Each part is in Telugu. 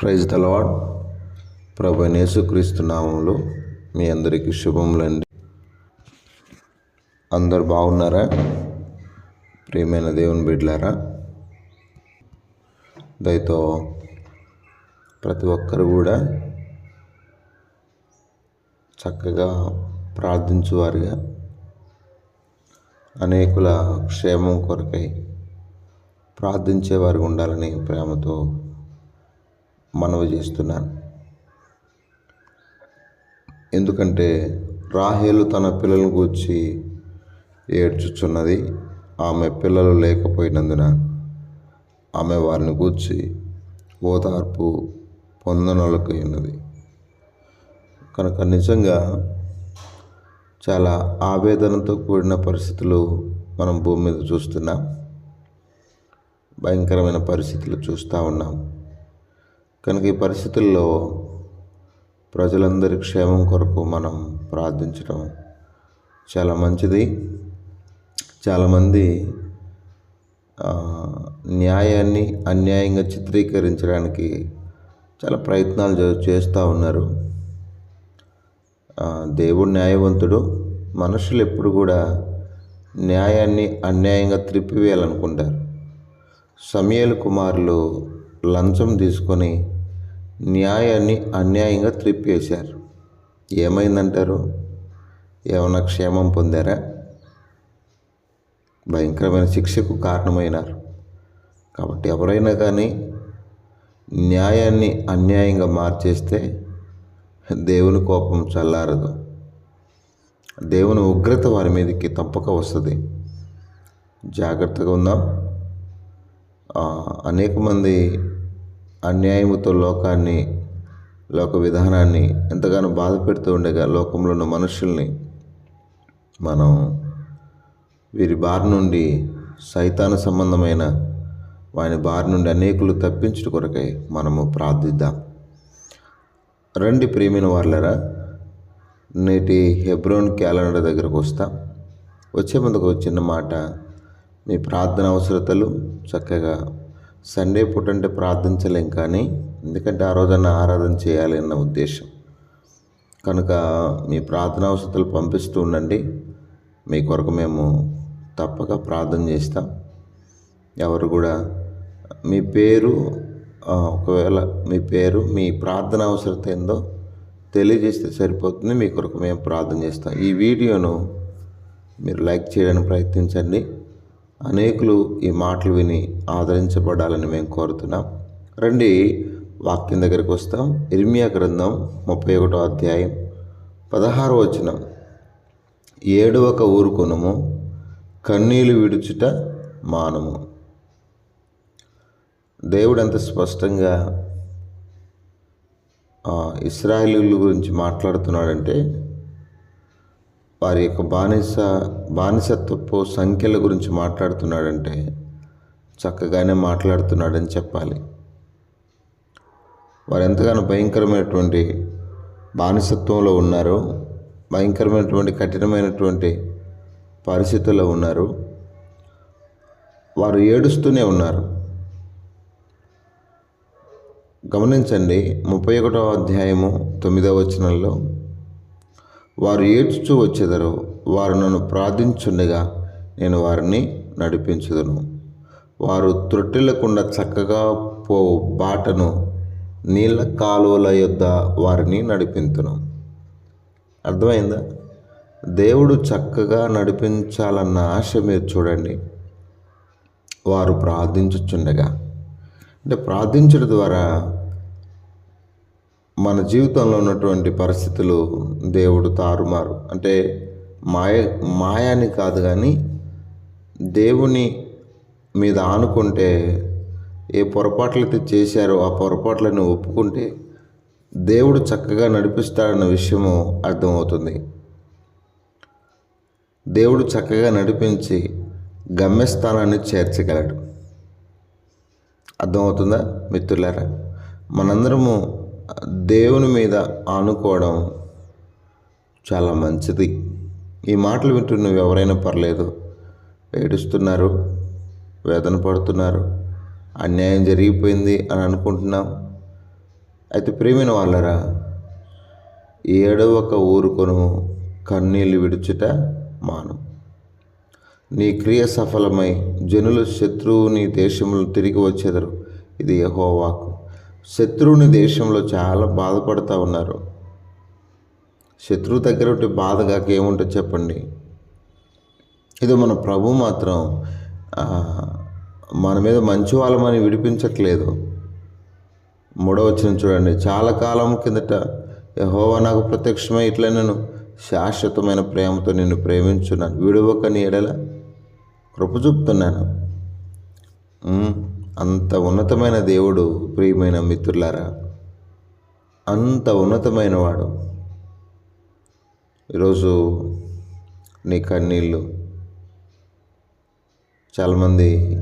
ప్రైజ్ ద ప్రభు నేసుక్రీస్తు నామంలో మీ అందరికీ శుభములండి. అందరు బాగున్నారా? ప్రియమైన దేవుని బిడ్లారా దయతో ప్రతి ఒక్కరు కూడా చక్కగా ప్రార్థించువారుగా. అనేకుల క్షేమం కొరకై ప్రార్థించేవారు ఉండాలని ప్రేమతో మనవి చేస్తున్నాను. ఎందుకంటే రాహేలు తన పిల్లలను గూర్చి ఏడ్చుచున్నది. ఆమె పిల్లలు లేకపోయినందున ఆమె వారిని గూర్చి ఓదార్పు పొందనలకు ఉన్నది కనుక నిజంగా చాలా ఆవేదనతో కూడిన పరిస్థితులు మనం భూమి మీద చూస్తున్నాం. భయంకరమైన పరిస్థితులు చూస్తూ ఉన్నాం. కనుక ఈ పరిస్థితుల్లో ప్రజలందరి క్షేమం కొరకు మనం ప్రార్థించడం చాలా మంచిది. చాలామంది న్యాయాన్ని అన్యాయంగా చిత్రీకరించడానికి చాలా ప్రయత్నాలు చేస్తూ ఉన్నారు. దేవుడు న్యాయవంతుడు. మనుషులు ఎప్పుడు కూడా న్యాయాన్ని అన్యాయంగా త్రిప్పివేయాలనుకుంటారు. సమయలు కుమారులు లంచం తీసుకొని న్యాయాన్ని అన్యాయంగా త్రిప్పేశారు. ఏమైందంటారు? ఏమైనా క్షేమం పొందారా? భయంకరమైన శిక్షకు కారణమైనారు. కాబట్టి ఎవరైనా కానీ న్యాయాన్ని అన్యాయంగా మార్చేస్తే దేవుని కోపం చల్లారదు. దేవుని ఉగ్రత వారి మీదకి తప్పక వస్తుంది. జాగ్రత్తగా ఉందాం. అనేక మంది అన్యాయముతో లోకాన్ని లోక విధానాన్ని ఎంతగానో బాధ పెడుతూ ఉండగా లోకంలో ఉన్న మనుషుల్ని మనం వీరి బారి నుండి సైతాన సంబంధమైన వాని బారి నుండి అనేకులు తప్పించుట కొరకై మనము ప్రార్థిద్దాం. రండి ప్రేమిన వాళ్ళరా నేటి హెబ్రోన్ క్యాలెండర్ దగ్గరకు వస్తాం. వచ్చే ముందుకు చిన్న మాట మీ ప్రార్థన అవసరతలు చక్కగా సండే పూట అంటే ప్రార్థించలేం కానీ ఎందుకంటే ఆ రోజన్న ఆరాధన చేయాలి అన్న ఉద్దేశం. కనుక మీ ప్రార్థన అవసరతలు పంపిస్తూ ఉండండి. మీ కొరకు మేము తప్పక ప్రార్థన చేస్తాం. ఎవరు కూడా మీ పేరు ఒకవేళ మీ పేరు మీ ప్రార్థన అవసరత ఏందో తెలియజేస్తే సరిపోతుంది. మీ కొరకు మేము ప్రార్థన చేస్తాం. ఈ వీడియోను మీరు లైక్ చేయడానికి ప్రయత్నించండి. అనేకులు ఈ మాటలు విని ఆదరించబడాలని మేము కోరుతున్నాం. రండి వాక్యం దగ్గరికి వస్తాం. ఇర్మియా గ్రంథం ముప్పై ఒకటో అధ్యాయం పదహారో వచనం. ఏడవక ఊరుకొనుము కన్నీలు విడుచుట మానము. దేవుడు ఎంత స్పష్టంగా ఇస్రాయిలు గురించి మాట్లాడుతున్నాడంటే వారి యొక్క బానిస బానిసత్వపు సంఖ్యల గురించి మాట్లాడుతున్నాడంటే చక్కగానే మాట్లాడుతున్నాడని చెప్పాలి. వారు ఎంతగానో భయంకరమైనటువంటి బానిసత్వంలో ఉన్నారు భయంకరమైనటువంటి కఠినమైనటువంటి పరిస్థితుల్లో ఉన్నారు. వారు ఏడుస్తూనే ఉన్నారు. గమనించండి ముప్పై ఒకటో అధ్యాయము తొమ్మిదవ వచనంలో వారు ఏడ్చుచూ వచ్చేదరు. వారు నన్ను ప్రార్థించుండగా నేను వారిని నడిపించుదును. వారు త్రొట్టిల్లకుండా చక్కగా పో బాటను నీళ్ళ కాలువల యొద్ద వారిని నడిపించును అర్థమైందా? దేవుడు చక్కగా నడిపించాలన్న ఆశ మీరు చూడండి. వారు ప్రార్థించుచుండగా. అంటే ప్రార్థించడం ద్వారా మన జీవితంలో ఉన్నటువంటి పరిస్థితులు దేవుడు తారుమారు. అంటే మాయ మాయాని కాదు కానీ దేవుని మీద ఆనుకుంటే ఏ పొరపాట్లయితే చేశారో ఆ పొరపాట్లను ఒప్పుకుంటే దేవుడు చక్కగా నడిపిస్తాడన్న విషయము అర్థమవుతుంది. దేవుడు చక్కగా నడిపించి గమ్యస్థానాన్ని చేర్చగలడు. అర్థమవుతుందా మిత్రులారా? మనందరము దేవుని మీద ఆనుకోవడం చాలా మంచిది. ఈ మాటలు వింటూ నువ్వు ఎవరైనా పర్లేదు. ఏడుస్తున్నారు వేదన పడుతున్నారు అన్యాయం జరిగిపోయింది అని అనుకుంటున్నాం. అయితే ప్రేమిన వాళ్ళరా ఏడవక ఊరుకొను కన్నీళ్ళు విడుచుట మాను. నీ క్రియ సఫలమై జనులు శత్రువుని దేశంలో తిరిగి వచ్చేదరు. ఇది యహోవాకు శత్రువుని దేశంలో చాలా బాధపడుతూ ఉన్నారు. శత్రువు దగ్గర ఉంటే బాధగా ఏముంటుంది చెప్పండి. ఇది మన ప్రభు మాత్రం మన మీద మంచి వాళ్ళమని విడిపించట్లేదు. మూడవ చూడండి. చాలా కాలం కిందట యహోవా నాకు ప్రత్యక్షమై ఇట్లా నేను శాశ్వతమైన ప్రేమతో నేను ప్రేమించున్నాను విడవకని ఎడల కృప చూపుతున్నాను. అంత ఉన్నతమైన దేవుడు ప్రియమైన మిత్రులారా అంత ఉన్నతమైన వాడు ఈరోజు నీ కన్నీళ్ళు చాలామంది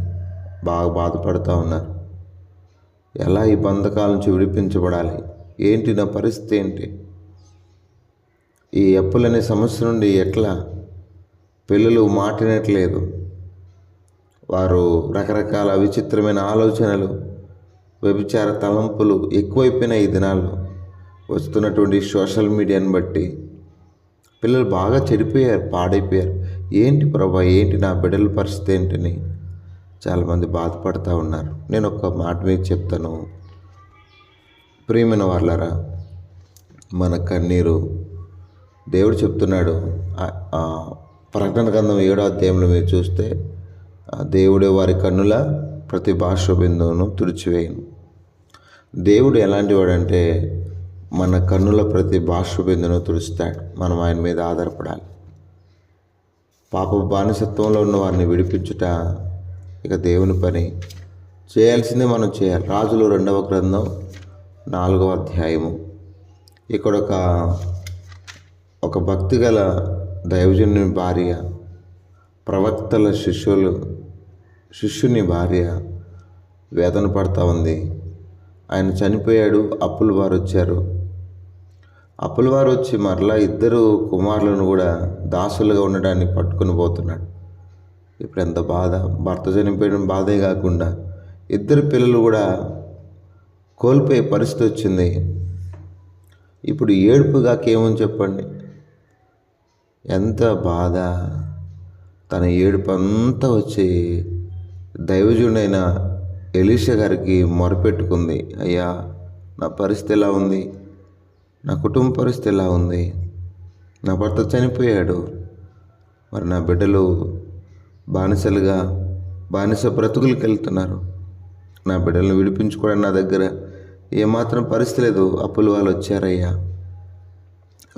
బాగా బాధపడుతూ ఉన్నారు. ఎలా ఈ బంధకాల నుంచి విడిపించబడాలి? ఏంటి నా పరిస్థితి ఏంటి? ఈ అప్పులనే సమస్య నుండి ఎట్లా? పిల్లలు మాటినట్లేదు. వారు రకరకాల విచిత్రమైన ఆలోచనలు వ్యభిచార తలంపులు ఎక్కువైపోయిన ఈ దినాల్లో. వస్తున్నటువంటి సోషల్ మీడియాని బట్టి పిల్లలు బాగా చెడిపోయారు పాడైపోయారు. ఏంటి ప్రభా ఏంటి నా బిడ్డల పరిస్థితి ఏంటని చాలామంది బాధపడుతూ ఉన్నారు. నేను ఒక మాట మీకు చెప్తాను. ప్రియమైన వాళ్ళరా మన కన్నీరు దేవుడు చెప్తున్నాడు. ప్రకటన గ్రంథం ఏడో అధ్యాయంలో మీరు చూస్తే దేవుడే వారి కన్నుల ప్రతి భాష బిందువును తుడిచివేయను. దేవుడు ఎలాంటి వాడంటే మన కన్నుల ప్రతి భాష బిందును తుడుస్తాడు. మనం ఆయన మీద ఆధారపడాలి. పాప బానిసత్వంలో ఉన్న వారిని విడిపించుట ఇక దేవుని పని. చేయాల్సిందే మనం చేయాలి. రాజులు రెండవ గ్రంథం నాలుగవ అధ్యాయము. ఇక్కడ ఒక ఒక భక్తి గల దైవజనుని భార్య ప్రవక్తల శిష్యులు శిష్యుని భార్య వేదన పడతా ఉంది. ఆయన చనిపోయాడు అప్పుల వారు వచ్చారు. అప్పుల వారు వచ్చి మరలా ఇద్దరు కుమారులను కూడా దాసులుగా ఉండడానికి పట్టుకొని పోతున్నాడు. ఇప్పుడు ఎంత బాధ. భర్త చనిపోయడం బాధే కాకుండా ఇద్దరు పిల్లలు కూడా కోల్పోయే పరిస్థితి వచ్చింది. ఇప్పుడు ఏడుపుగాకేమని చెప్పండి? ఎంత బాధ. తన ఏడుపు అంతా వచ్చి దైవజుడైన ఎలీష గారికి మొరపెట్టుకుంది. అయ్యా నా పరిస్థితి ఎలా ఉంది? నా కుటుంబ పరిస్థితి ఎలా ఉంది? నా భర్త చనిపోయాడు. మరి నా బిడ్డలు బానిసలుగా బానిస బ్రతుకులకి వెళ్తున్నారు. నా బిడ్డలను విడిపించుకోవడానికి నా దగ్గర ఏమాత్రం పరిస్థితి లేదు. అప్పులు వాళ్ళు వచ్చారయ్యా.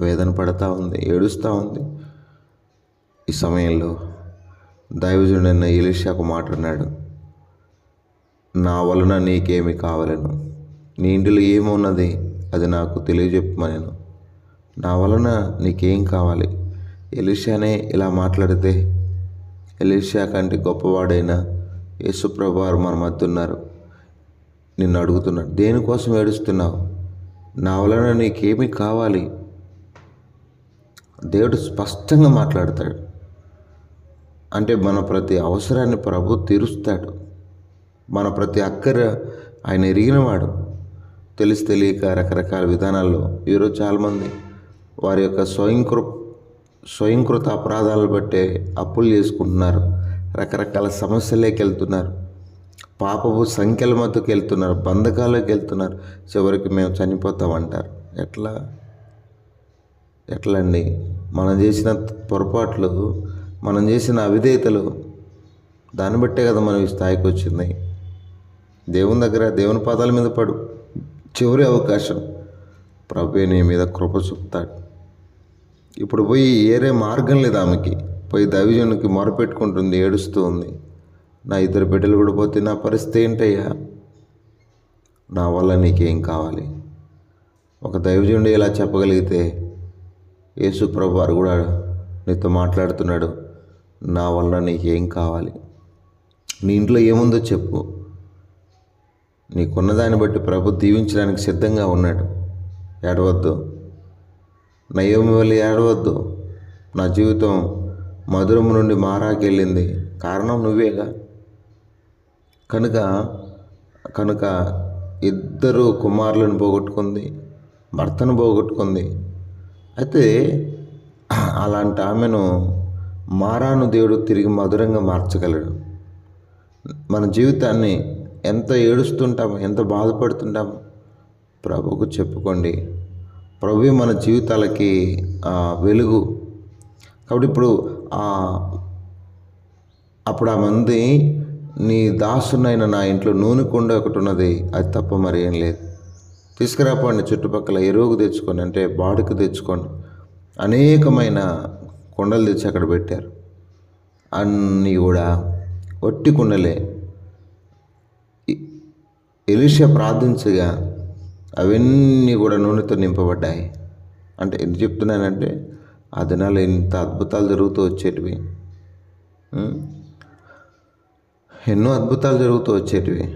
వేదన పడతా ఉంది ఏడుస్తూ ఉంది ఈ సమయంలో. దైవజుడైన ఎలీషాకు మాట్లాడినాడు నా వలన నీకేమి కావాలను? నీ ఇంటిలో ఏమున్నది అది నాకు తెలియజెప్పమనేను. నా వలన నీకేం కావాలి ఎలిషానే ఇలా మాట్లాడితే ఎలిషా కంటే గొప్పవాడైన యేసుప్రభు వారు మన మధ్య ఉన్నారు. నిన్ను అడుగుతున్నాడు దేనికోసం ఏడుస్తున్నావు? నా వలన నీకేమి కావాలి దేవుడు స్పష్టంగా మాట్లాడతాడు. అంటే మన ప్రతి అవసరాన్ని ప్రభు తీరుస్తాడు. మన ప్రతి అక్కర ఆయన ఎరిగినవాడు. తెలిసి తెలియక రకరకాల విధానాల్లో ఈరోజు చాలామంది వారి యొక్క స్వయంకృ స్వయంకృత అపరాధాలు బట్టే అప్పులు చేసుకుంటున్నారు. రకరకాల సమస్యలేకి వెళ్తున్నారు. పాపపు సంఖ్యల మధ్యకి వెళ్తున్నారు. బంధకాల్లోకి వెళ్తున్నారు. చివరికి మేము చనిపోతామంటారు. ఎట్లా? ఎట్లా మనం చేసిన పొరపాట్లు మనం చేసిన అవిధేయతలు దాన్ని బట్టే కదా మనం ఈ స్థాయికి వచ్చింది. దేవుని దగ్గర దేవుని పాదాల మీద పడు. చివరి అవకాశం ప్రభు నీ మీద కృప చూపుతాడు. ఇప్పుడు పోయి ఏరే మార్గం లేదు ఆమెకి. పోయి దైవజనునికి మొరపెట్టుకుంటుంది ఏడుస్తూ ఉంది. నా ఇద్దరు బిడ్డలు కూడా పోతే నా పరిస్థితి ఏంటయ్యా? నా వల్ల నీకేం కావాలి? ఒక దైవజనుడు ఇలా చెప్పగలిగితే యేసు ప్రభు వారు కూడా నీతో మాట్లాడుతున్నాడు. నా వల్ల నీకేం కావాలి? నీ ఇంట్లో ఏముందో చెప్పు. నీకున్న దాన్ని బట్టి ప్రభు దీవించడానికి సిద్ధంగా ఉన్నాడు. ఏడవద్దు. నయోమి వల్ల ఏడవద్దు. నా జీవితం మధురము నుండి మారాకెళ్ళింది. కారణం నువ్వేగా? కనుక కనుక ఇద్దరు కుమారులను పోగొట్టుకుంది భర్తను పోగొట్టుకుంది. అయితే అలాంటి ఆమెను మారాను దేవుడు తిరిగి మధురంగా మార్చగలడు. మన జీవితాన్ని ఎంత ఏడుస్తుంటాము ఎంత బాధపడుతుంటాము ప్రభుకు చెప్పుకోండి. ప్రభు మన జీవితాలకి వెలుగు. కాబట్టి ఇప్పుడు ఆ అప్పుడు ఆ మంది నీ దాసునైన నా ఇంట్లో నూనె కుండ ఒకటి ఉన్నది అది తప్ప మరి ఏం లేదు. తీసుకురాపండి చుట్టుపక్కల ఎరువుకు తెచ్చుకొని అంటే బాడుకు తెచ్చుకోండి. అనేకమైన కుండలు తెచ్చి అక్కడ పెట్టారు. అన్నీ కూడా ఒట్టి కుండలే. ఎలిష ప్రార్థించగా అవన్నీ కూడా నూనెతో నింపబడ్డాయి. అంటే ఎందుకు చెప్తున్నానంటే ఆ దినాలు ఇంత అద్భుతాలు జరుగుతూ వచ్చేటివి. ఎన్నో అద్భుతాలు జరుగుతూ వచ్చేటివి.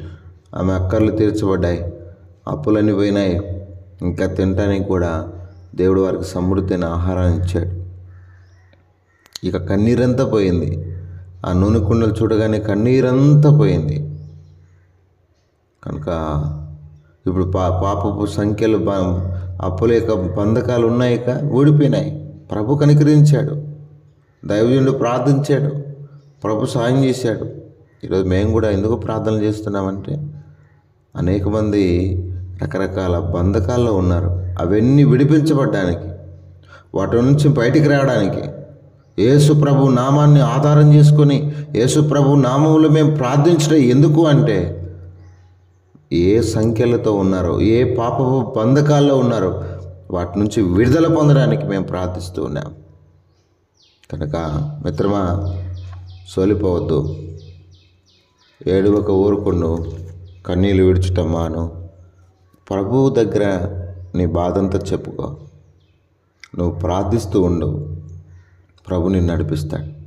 ఆమె అక్కర్లు తీర్చబడ్డాయి. అప్పులన్నీ పోయినాయి. ఇంకా తినటానికి కూడా దేవుడు వారికి సమృద్ధిని ఆహారాన్ని ఇచ్చాడు. ఇక కన్నీరంతా పోయింది. ఆ నూనె కుండలు చూడగానే కన్నీరంతా పోయింది. కనుక ఇప్పుడు పా పాపపు సంఖ్యలు అప్పుల యొక్క బంధకాలు ఉన్నాయిక ఊడిపోయినాయి. ప్రభు కనికరించాడు. దైవజనుడు ప్రార్థించాడు. ప్రభు సాయం చేశాడు. ఈరోజు మేము కూడా ఎందుకు ప్రార్థనలు చేస్తున్నామంటే అనేక మంది రకరకాల బంధకాల్లో ఉన్నారు. అవన్నీ విడిపించబడ్డానికి వాటి నుంచి బయటికి రావడానికి. యేసుప్రభు నామాన్ని ఆధారం చేసుకొని యేసుప్రభు నామములు నామంలో మేము ప్రార్థించడం ఎందుకు అంటే ఏ సంఖ్యలతో ఉన్నారో ఏ పాపపు బంధకాల్లో ఉన్నారో వాటి నుంచి విడుదల పొందడానికి మేము ప్రార్థిస్తూ ఉన్నాం. కనుక మిత్రమా సోలిపోవద్దు. ఏడువక ఊరుకుండు కన్నీళ్ళు విడుచుట మాను. ప్రభువు దగ్గర నీ బాధంతా చెప్పుకో. నువ్వు ప్రార్థిస్తూ ఉండు. ప్రభు నిన్ను నడిపిస్తాడు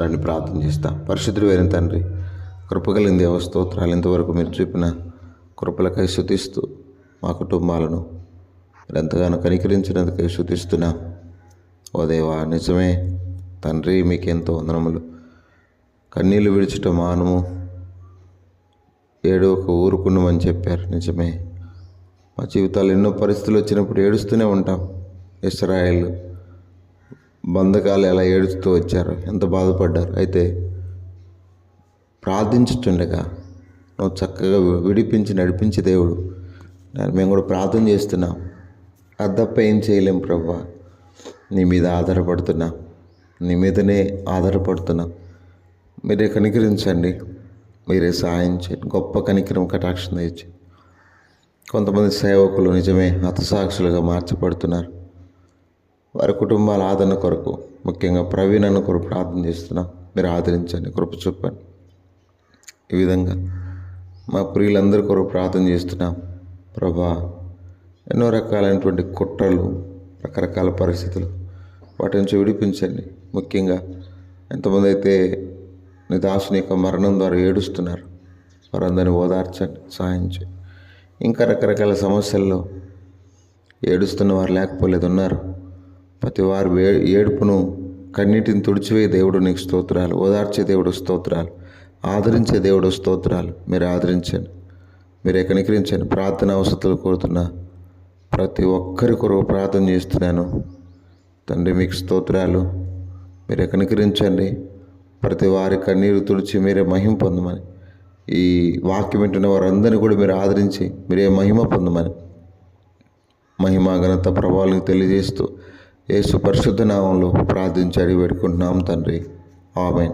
దాన్ని ప్రార్థన చేస్తాం. పరిశుద్ధుడు వేరే తండ్రి కృపగలిగిన దేవ స్తోత్రాలు ఇంతవరకు మీరు చూపిన కృపలకై శుతిస్తూ మా కుటుంబాలను మీరు ఎంతగానో కనికరించినందుకై శుతిస్తున్నా ఓ దేవా నిజమే తండ్రి మీకెంతో వందనములు. కన్నీళ్ళు విడిచటం మానము. ఏడో ఒక ఊరుకున్నామని చెప్పారు. నిజమే. మా జీవితాలు ఎన్నో పరిస్థితులు వచ్చినప్పుడు ఏడుస్తూనే ఉంటాం. ఇస్రాయేల్ బంధకాలు ఎలా ఏడుస్తూ వచ్చారు ఎంత బాధపడ్డారు. అయితే ప్రార్థించుతుండగా నువ్వు చక్కగా విడిపించి నడిపించే దేవుడు. మేము కూడా ప్రార్థన చేస్తున్నాం. అద్దప్ప ఏం చేయలేం ప్రభా. నీ మీద ఆధారపడుతున్నా. నీ మీదనే ఆధారపడుతున్నా. మీరే కనికరించండి. మీరే సహాయం చేయండి. గొప్ప కనికరం కటాక్షం తెచ్చి కొంతమంది సేవకులు నిజమే హతసాక్షులుగా మార్చబడుతున్నారు. వారి కుటుంబాల ఆదరణ కొరకు ముఖ్యంగా ప్రవీణ్ అన్న కొరకు ప్రార్థన చేస్తున్నాం. మీరు ఆదరించండి కృప చూపండి. ఈ విధంగా మా ప్రియులందరి కొరకు ప్రార్థన చేస్తున్నాం. ప్రభా ఎన్నో రకాలైనటువంటి కుట్రలు రకరకాల పరిస్థితులు వాటి నుంచి విడిపించండి. ముఖ్యంగా ఎంతమంది అయితే నీ దాసుని యొక్క మరణం ద్వారా ఏడుస్తున్నారు వారందరినీ ఓదార్చండి సహాయం చేయండి. ఇంకా రకరకాల సమస్యల్లో ఏడుస్తున్న వారు లేకపోలేదు ఉన్నారు ప్రతి వారి వే- ఏడుపును కన్నీటిని తుడిచివే దేవుడు నీకు స్తోత్రాలు. ఓదార్చే దేవుడు స్తోత్రాలు. ఆదరించే దేవుడు స్తోత్రాలు. మీరు ఆదరించండి. మీరే కనికరించండి. ప్రార్థన అవసరాలు కోరుతున్నా ప్రతి ఒక్కరి కొరకు ప్రార్థన చేస్తున్నాను. తండ్రి మీకు స్తోత్రాలు. మీరే కనికరించండి. ప్రతి వారి కన్నీరు తుడిచి మీరే మహిమ పొందమని. ఈ వాక్యం వింటున్న వారందరినీ కూడా మీరు ఆదరించి మీరే మహిమ పొందమని. మహిమ ఘనత ప్రభావాలను తెలియజేస్తూ యేసు పరిశుద్ధ నామంలో ప్రార్థించి అడిగి పెట్టుకుంటున్నాం తండ్రి. ఆమెన్.